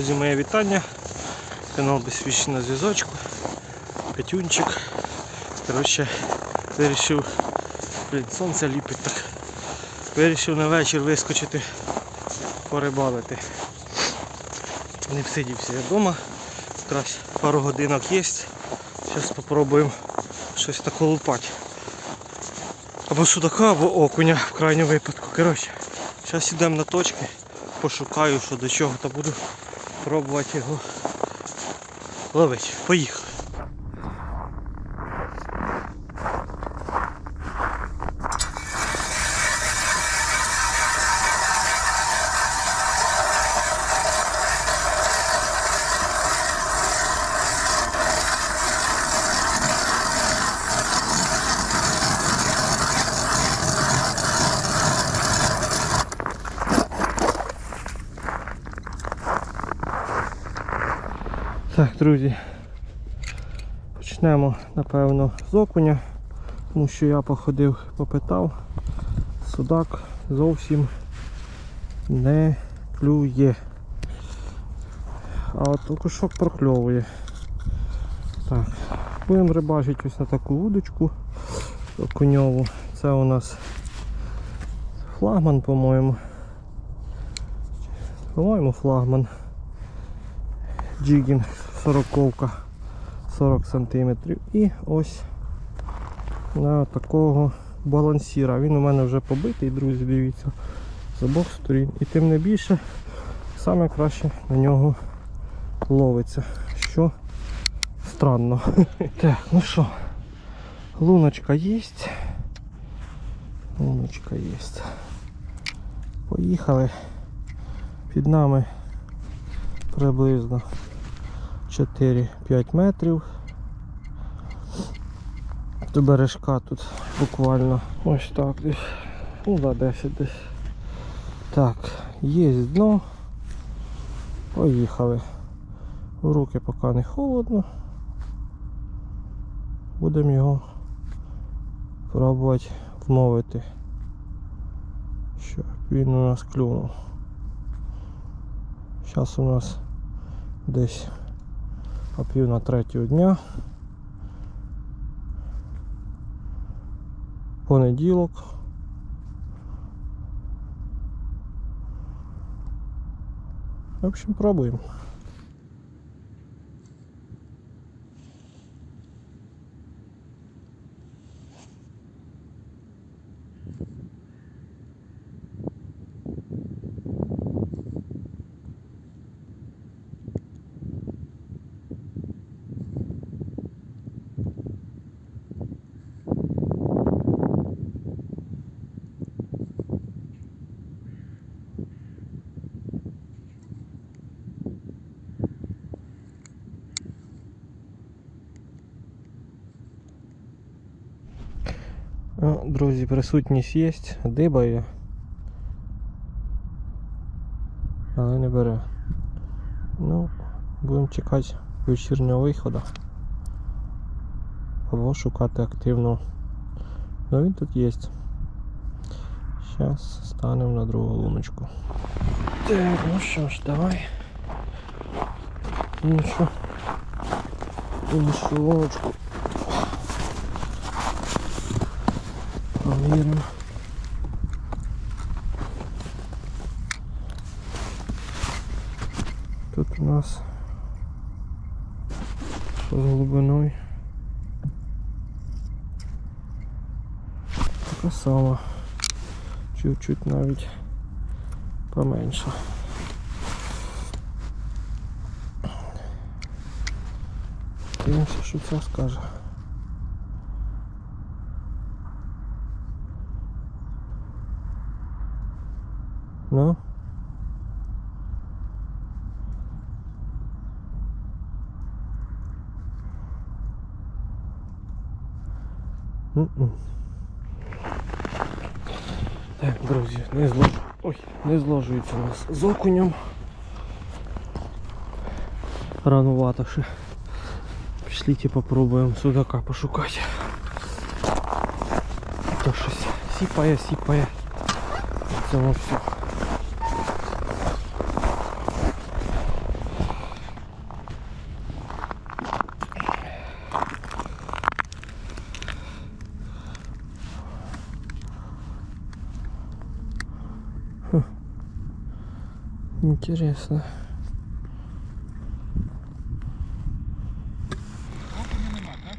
Друзі, моє вітання. Канал Безсвічний на зв'язочку. Петюнчик. Коротше, вирішив, блін, сонце ліпить так. Вирішив на вечір вискочити порибалити. Не всидівся я вдома. Якраз пару годинок є. Зараз спробуємо щось наколупати. Або судака, або окуня в крайньому випадку. Коротше, зараз йдемо на точки, пошукаю, що до чого, та буду пробувати його ловити. Поїхали. Так, друзі, почнемо, напевно, з окуня, тому що я походив, попитав, судак зовсім не клює. А от окушок прокльовує. Так, будемо рибачити ось на таку вудочку окуньову. Це у нас флагман, по-моєму. По-моєму, флагман. Джигін 40 40 см. І ось на такого балансіра. Він у мене вже побитий, друзі, дивіться, з обох сторін. І тим не більше саме краще на нього ловиться. Що странно. Так, ну що, луночка є. Луночка є. Поїхали. Під нами приблизно 4-5 метрів. До бережка тут буквально ось так десь. Ну да, 10 десь. Так, є дно. Поїхали. В руки поки не холодно. Будемо його пробувати вмовити, щоб він у нас клюнув. Зараз у нас десь о пів на третього дня. Понеділок. В общем, пробуємо. Ну, Друзі, присутність є, дибає. Але не бере. Ну, будемо чекати вечірнього виходу. Або шукати активно. Ну він тут є. Зараз станемо на другу луночку. Так, ну що ж, давай. Іншу. Іншу луночку. Провіримо. Тут у нас з глибиною. Така сама. Чуть-чуть навіть поменше. Дивимося, що це скаже. Ну? М-м. Так, друзі, не злож... Ой, не зложується у нас з окунем. Ранувато ще. Пішліть попробуємо судака пошукати. То щось сіпає, сіпає. В цьому все. Так?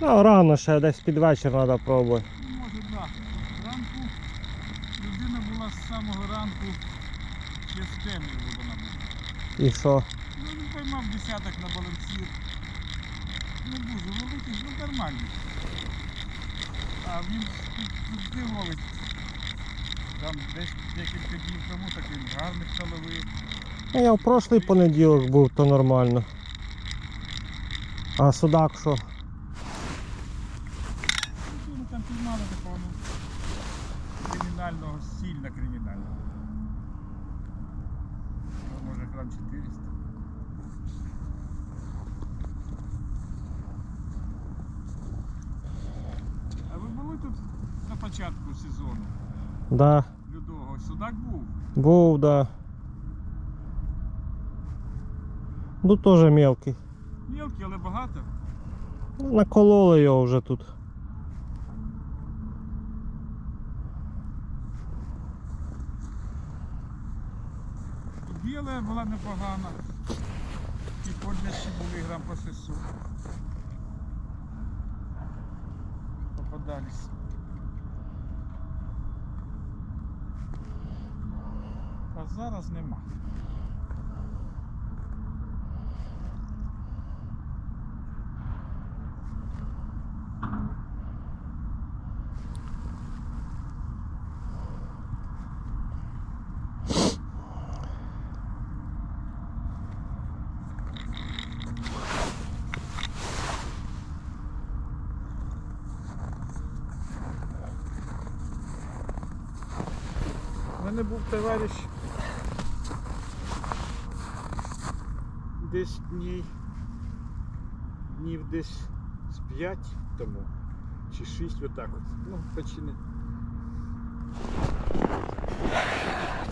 Ну, рано ще десь під вечір треба пробувати. Може, так. Ранку людина була з самого ранку ще з темряву вона була. І що? Ну, він поймав десяток на балансір. Не дуже великий, ну нормальний. А він тут ловить. Там десь декілька днів тому так він гарних наловив. Ну, я в прошлий понеділок був, то нормально. А судак що? Ну, там піймали такого ну, кримінального, сильно кримінального. Ну, Може грам 400. А ви були тут на початку сезону Да, льодового? Судак був? був, да. Ну теж мелкий. Мілкий, але багато. Накололи його вже тут. Біла була непогана. І подлящі були грам по 600. Попадались. А зараз нема. Мене був товариш десь днів, днів десь з 5 тому, чи 6 отак от. Ну, почини.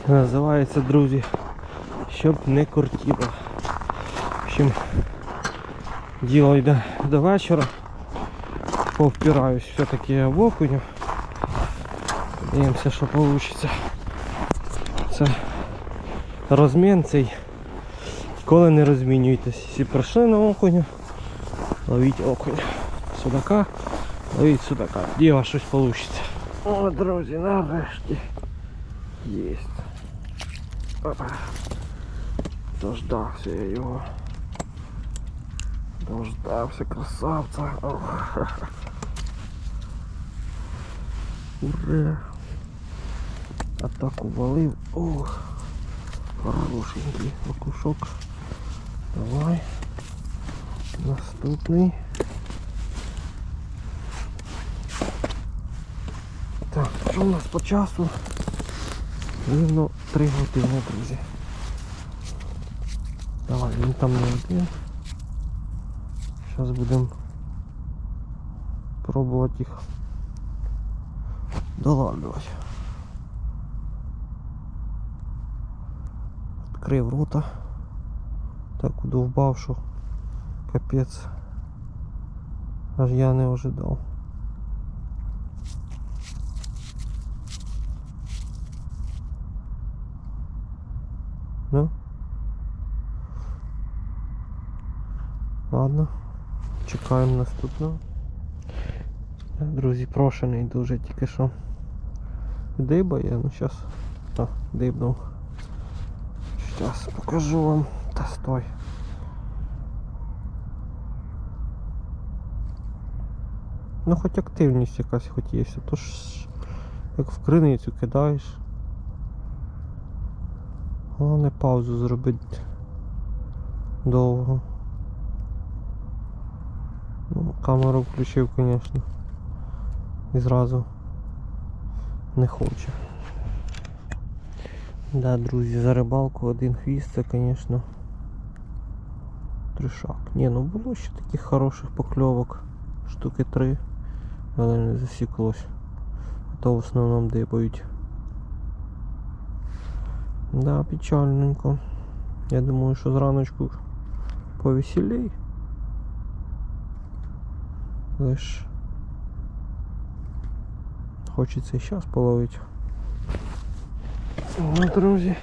Називається, друзі, щоб не кортіло. В общем, діло йде до вечора. Повпираюсь все-таки в окуню. Подивимося, що вийде. Це розмін цей. Ніколи не розмінюйтесь. Якщо прийшли на окуню, ловіть окуня. Судака, ловіть судака. Діло щось вийде. О, друзі, нарешті. Єсть. Опа. Дождався я його. Дождався красавця. Ох. Ура. Атаку валив. Ох. Хорошенький окушок. Давай. Наступний. Так, що у нас по часу? Рівно 3 години, друзі. Давай, він там не один. Зараз будемо пробувати їх долавлювати. Відкрив рота. Так удовбав, що капець. Аж я не ожидав. Ну? Ладно, чекаємо наступного. Друзі, прошений дуже тільки що. Дибає, ну зараз. А, дибнув. Зараз покажу вам. Та стой. Ну хоч активність якась хоч є. То ж як в криницю кидаєш. Головне паузу зробити довго. Ну, камеру включив, звісно. І зразу не хоче. Да, друзі, за рибалку один хвіст, це, звісно, тришак. Ні, ну було ще таких хороших покльовок. Штуки три, але не засіклось. А то в основному дибають. Да, печальненько. Я думаю, що зраночку повеселей. Лиш хочеться і зараз половити. Ну, друзі.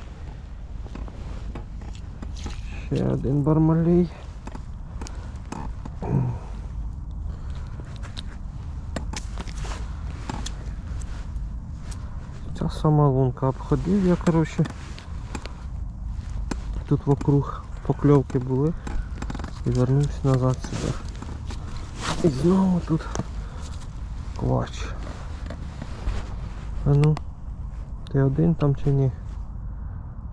Ще один бармалей. Сама лунка обходив я, коротше. Тут вокруг покльовки були. І вернувся назад сюди. І знову тут квач. А ну, ти один там чи ні?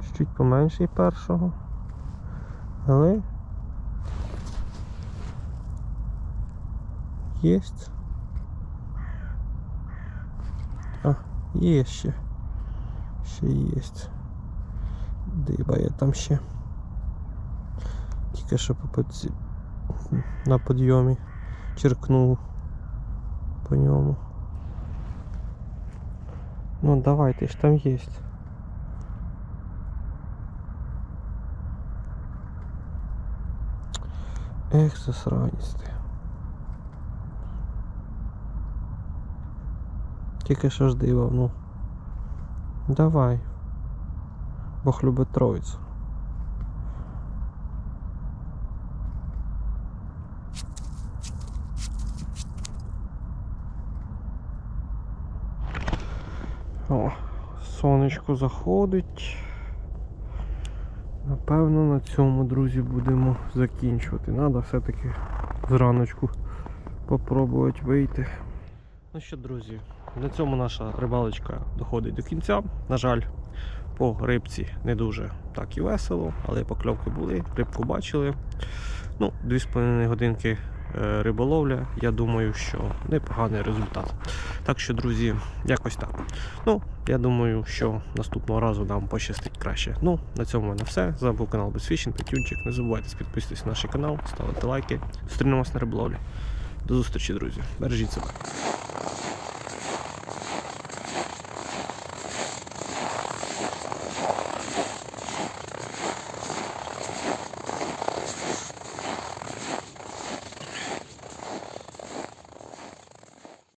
Чуть-чуть поменший першого. Але єсть. А, є ще. Ще єсть. Дибає там ще. Тільки що по подзі... на підйомі черкнув по ньому. Ну давай, ти ж там єсть. Ех, засранець ти. Тільки що ж дивав, ну. Давай. Бог любить троїцю. О, сонечко заходить. Напевно, на цьому, друзі, будемо закінчувати. Надо все-таки зраночку попробувати вийти. Ну що, друзі, на цьому наша рибалочка доходить до кінця. На жаль, по рибці не дуже так і весело, але покльовки були, рибку бачили. Ну, 2,5 годинки е, риболовля, я думаю, що непоганий результат. Так що, друзі, якось так. Ну, я думаю, що наступного разу нам пощастить краще. Ну, на цьому в мене все. З вами був канал Безфішін, Петюнчик. Не забувайте підписуватись на наш канал, ставити лайки. Зустрінемось на риболовлі. До зустрічі, друзі. Бережіть себе.